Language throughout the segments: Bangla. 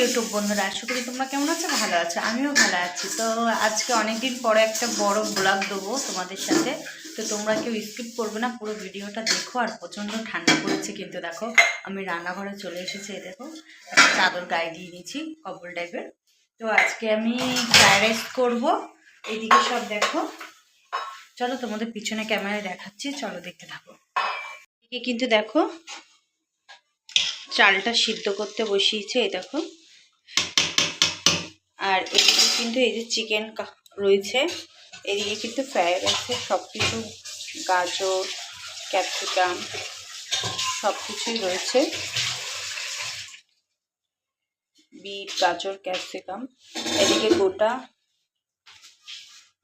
ইউটিউব বন্ধুরা। আশা করি তোমরা কেমন আছো? ভালো আছো। আমিও ভালো আছি। তো আজকে অনেকদিন পরে একটা বড় ব্লগ দেবো তোমাদের সাথে। তো তোমরা কেউ স্কিপ করবে না। পুরো ভিডিওটা দেখো। আর প্রচণ্ড ঠান্ডা পড়েছে কিন্তু দেখো, আমি রান্নাঘরে চলে এসেছি দেখো। চাদর গায়ে দিয়ে নিয়েছি কম্বল টাইপের তো আজকে আমি ফ্রাইড রাইস করব। এইদিকে সব দেখো। চলো তোমাদের পিছনে ক্যামেরায় দেখাচ্ছি। চলো দেখতে থাকো। এদিকে কিন্তু দেখো, চালটা সিদ্ধ করতে বসিয়েছে, এই দেখো। আর এদিকে কিন্তু এই যে চিকেন রয়েছে। এদিকে কিন্তু ফ্রাইড রাইসের সব কিছু গাজর, ক্যাপসিকাম সব কিছুই রয়েছে। বিট, গাজর, ক্যাপসিকাম। এদিকে গোটা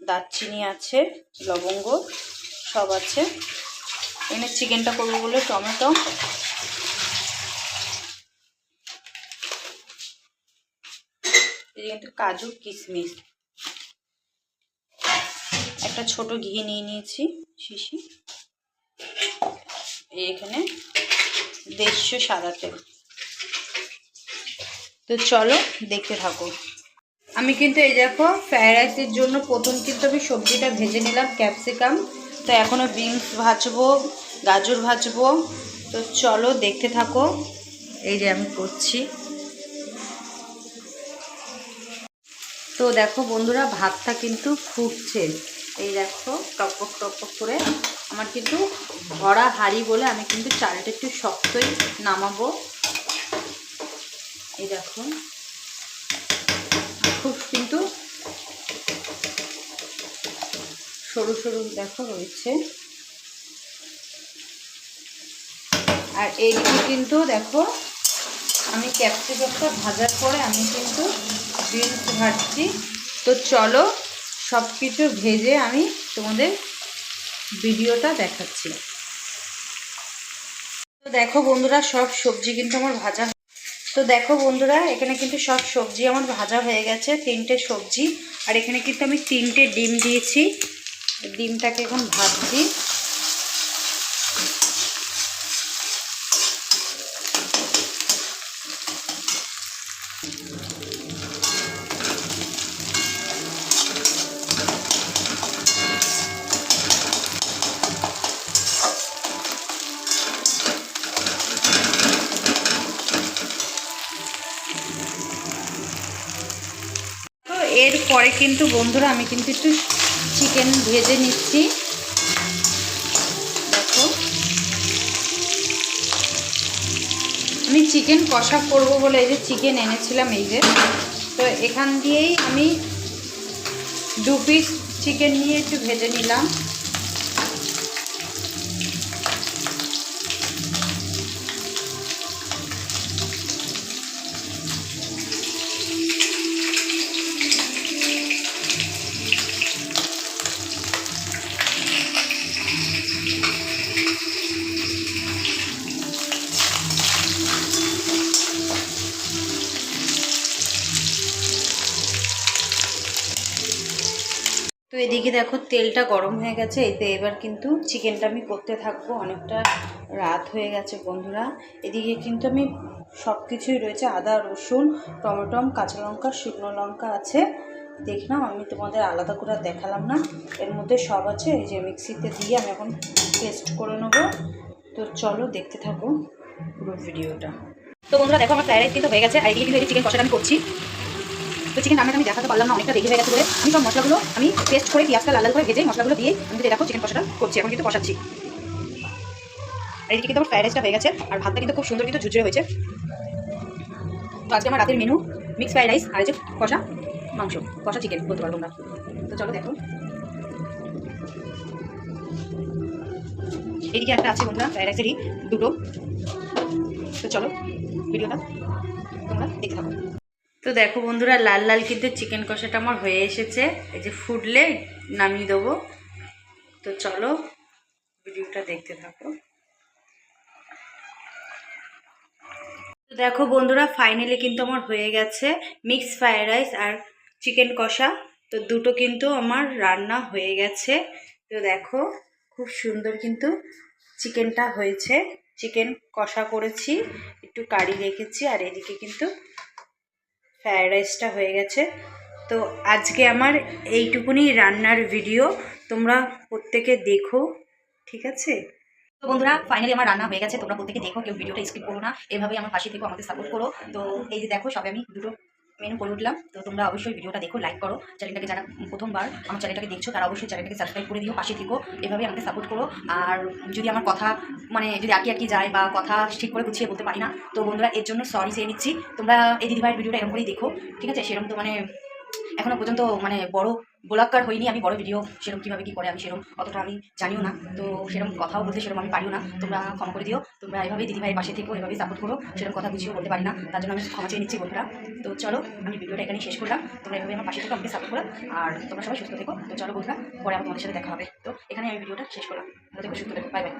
দারচিনি আছে, লবঙ্গ সব আছে। এখানে চিকেনটা করব বলে টমেটো। এদিকে কিন্তু কাজু কিশমিশ একটা ছোট ঘি নিয়ে নিয়েছি শিশি। এখানে দেড়শো সাদা তেল। তো চলো দেখতে থাকো। আমি কিন্তু এই দেখো ফ্রায়েড রাইসের জন্য প্রথম কিন্তু আমি সবজিটা ভেজে নিলাম, ক্যাপসিকাম। তো এখনও বিনস ভাজবো, গাজর ভাজবো। তো চলো দেখতে থাকো। এই যে আমি করছি। তো দেখো বন্ধুরা, ভাতটা কিন্তু ফুটছে। এই দেখো টপক টপক করে। আমার কিন্তু ভরা হাঁড়ি বলে আমি কিন্তু চালটা একটু শক্তই নামাবো। এই দেখো। খুব কিন্তু সরু সরু দেখো রয়েছে। আর এইদিকে কিন্তু দেখো, আমি ক্যাপসিকামটা ভাজার পরে আমি কিন্তু বিনস ভাজছি। তো চলো সব কিছু ভেজে আমি তোমাদের ভিডিওটা দেখাচ্ছি। তো দেখো বন্ধুরা, সব সবজি কিন্তু আমার ভাজা তো দেখো বন্ধুরা, এখানে কিন্তু সব সবজি আমার ভাজা হয়ে গেছে, তিনটে সবজি। আর এখানে কিন্তু আমি তিনটে ডিম দিয়েছি। ডিমটাকে এখন ভাজছি। এরপরে কিন্তু বন্ধুরা আমি কিন্তু একটু চিকেন ভেজে নিচ্ছি। দেখো। আমি চিকেন কষা করব বলে এই যে চিকেন এনেছিলাম এই যে। তো এখান দিয়েই আমি দু পিস চিকেন নিয়ে একটু ভেজে নিলাম। এদিকে দেখো তেলটা গরম হয়ে গেছে, এতে এবার কিন্তু চিকেনটা আমি করতে থাকব। অনেকটা রাত হয়ে গেছে বন্ধুরা। এদিকে কিন্তু আমি সব কিছুই রয়েছে, আদা, রসুন, টমেটম, কাঁচা লঙ্কা, শুকনো লঙ্কা আছে। দেখলাম, আমি তোমাদের আলাদা করে দেখালাম না। এর মধ্যে সব আছে, এই যে মিক্সিতে দিয়ে আমি এখন পেস্ট করে নেব। তো চলো দেখতে থাকো পুরো ভিডিওটা। তো বন্ধুরা, দেখো আমার ফ্রাইড রাইস কিন্তু হয়ে গেছে, আর এদিকে কিন্তু চিকেন কষাটা আমি করছি। চিকেন আমি দেখাতে পারলাম না, অনেকটা দেরি হয়ে গেছে বলে। আমি সব মশলাগুলো, আমি পেস্ট করে পেঁয়াজটা লাল লাল করে ভেজে মশলাগুলো দিয়ে আমি দেখো চিকেন কষাটা করছি, এখন কিন্তু কষাচ্ছি। আর এদিকে কিন্তু আমার ফ্রাইড রাইসটা হয়ে গেছে, আর ভাতটা কিন্তু খুব সুন্দর কিন্তু ঝুরঝুরে হয়েছে। তো আজকে আমার রাতের মেনু মিক্স ফ্রাইড রাইস আর যে কষা মাংস, কষা চিকেন বলতে পারব আমরা তো চলো দেখো। এদিকে একটা আছে বন্ধুরা ফ্রাইড রাইসেরই দুটো। তো চলো, ভিডিওটা তোমরা দেখতে থাকো। তো দেখো বন্ধুরা, লাল লাল কিন্তু চিকেন কষাটা আমার হয়ে এসেছে। এই যে ফুটলে নামিয়ে দেবো। তো চলো, ভিডিওটা দেখতে থাকো। তো দেখো বন্ধুরা ফাইনালি কিন্তু আমার হয়ে গেছে মিক্স ফ্রাইড রাইস আর চিকেন কষা। তো দুটো কিন্তু আমার রান্না হয়ে গেছে। তো দেখো, খুব সুন্দর কিন্তু চিকেনটা হয়েছে। চিকেন কষা করেছি, একটু কারি রেখেছি, আর এদিকে কিন্তু ফ্রায়েড রাইসটা হয়ে গেছে। তো আজকে আমার এইটুকুনি রান্নার ভিডিও, তোমরা প্রত্যেকে দেখো, ঠিক আছে? তো বন্ধুরা ফাইনালি আমার রান্না হয়ে গেছে, তোমরা প্রত্যেকে দেখো, কেউ ভিডিওটা স্কিপ করো না। এভাবেই আমার পাশে থেকে, আমাকে সাপোর্ট করো। তো এই যে দেখো, সবে আমি দুটো মেনু করে উঠলাম। তো তোমরা অবশ্যই ভিডিওটা দেখো লাইক করো চ্যানেলটাকে যারা প্রথমবার আমার চ্যানেলটাকে দেখছ, তারা অবশ্যই চ্যানেলটাকে সাবস্ক্রাইব করে দিও, পাশে থেকো এভাবে আমাকে সাপোর্ট করো। আর যদি আমার কথা মানে যদি আঁকি আঁকি যায় বা কথা ঠিক করে গুছিয়ে বলতে পারি না, তো বন্ধুরা এর জন্য সরি চেয়ে নিচ্ছি। তোমরা এই দিদিভাইয়ের ভিডিওটা এরকম করেই দেখো, ঠিক আছে? সেরকম তো মানে এখনও পর্যন্ত মানে বড় গোলাকার হয়নি আমি বড় ভিডিও সেরকম কীভাবে কী করে আমি সেরকম অতটা আমি জানিও না। তো সেরকম কথাও বলতে সেরকম আমি পারিও না। তোমরা ক্ষমা করে দিও। তোমরা এভাবেই দিদিভাইয়ের পাশে থেকো, এভাবেই সাপোর্ট করো। সেরকম কথা বুঝিয়েও বলতে পারি না। তার জন্য আমি ক্ষমা চেয়ে নিচ্ছি বন্ধুরা। তো চলো, আমি ভিডিওটা এখানেই শেষ করলাম। তোমরা এভাবে আমার পাশে থেকো, আমাকে সাপোর্ট করো। আর তোমরা সবাই সুস্থ থেকো। তো চলো বন্ধুরা, পরে আমার তোমাদের সাথে দেখা হবে। তো এখানে আমি ভিডিওটা শেষ করলাম। থেকো, সুস্থ থেকো। Bye bye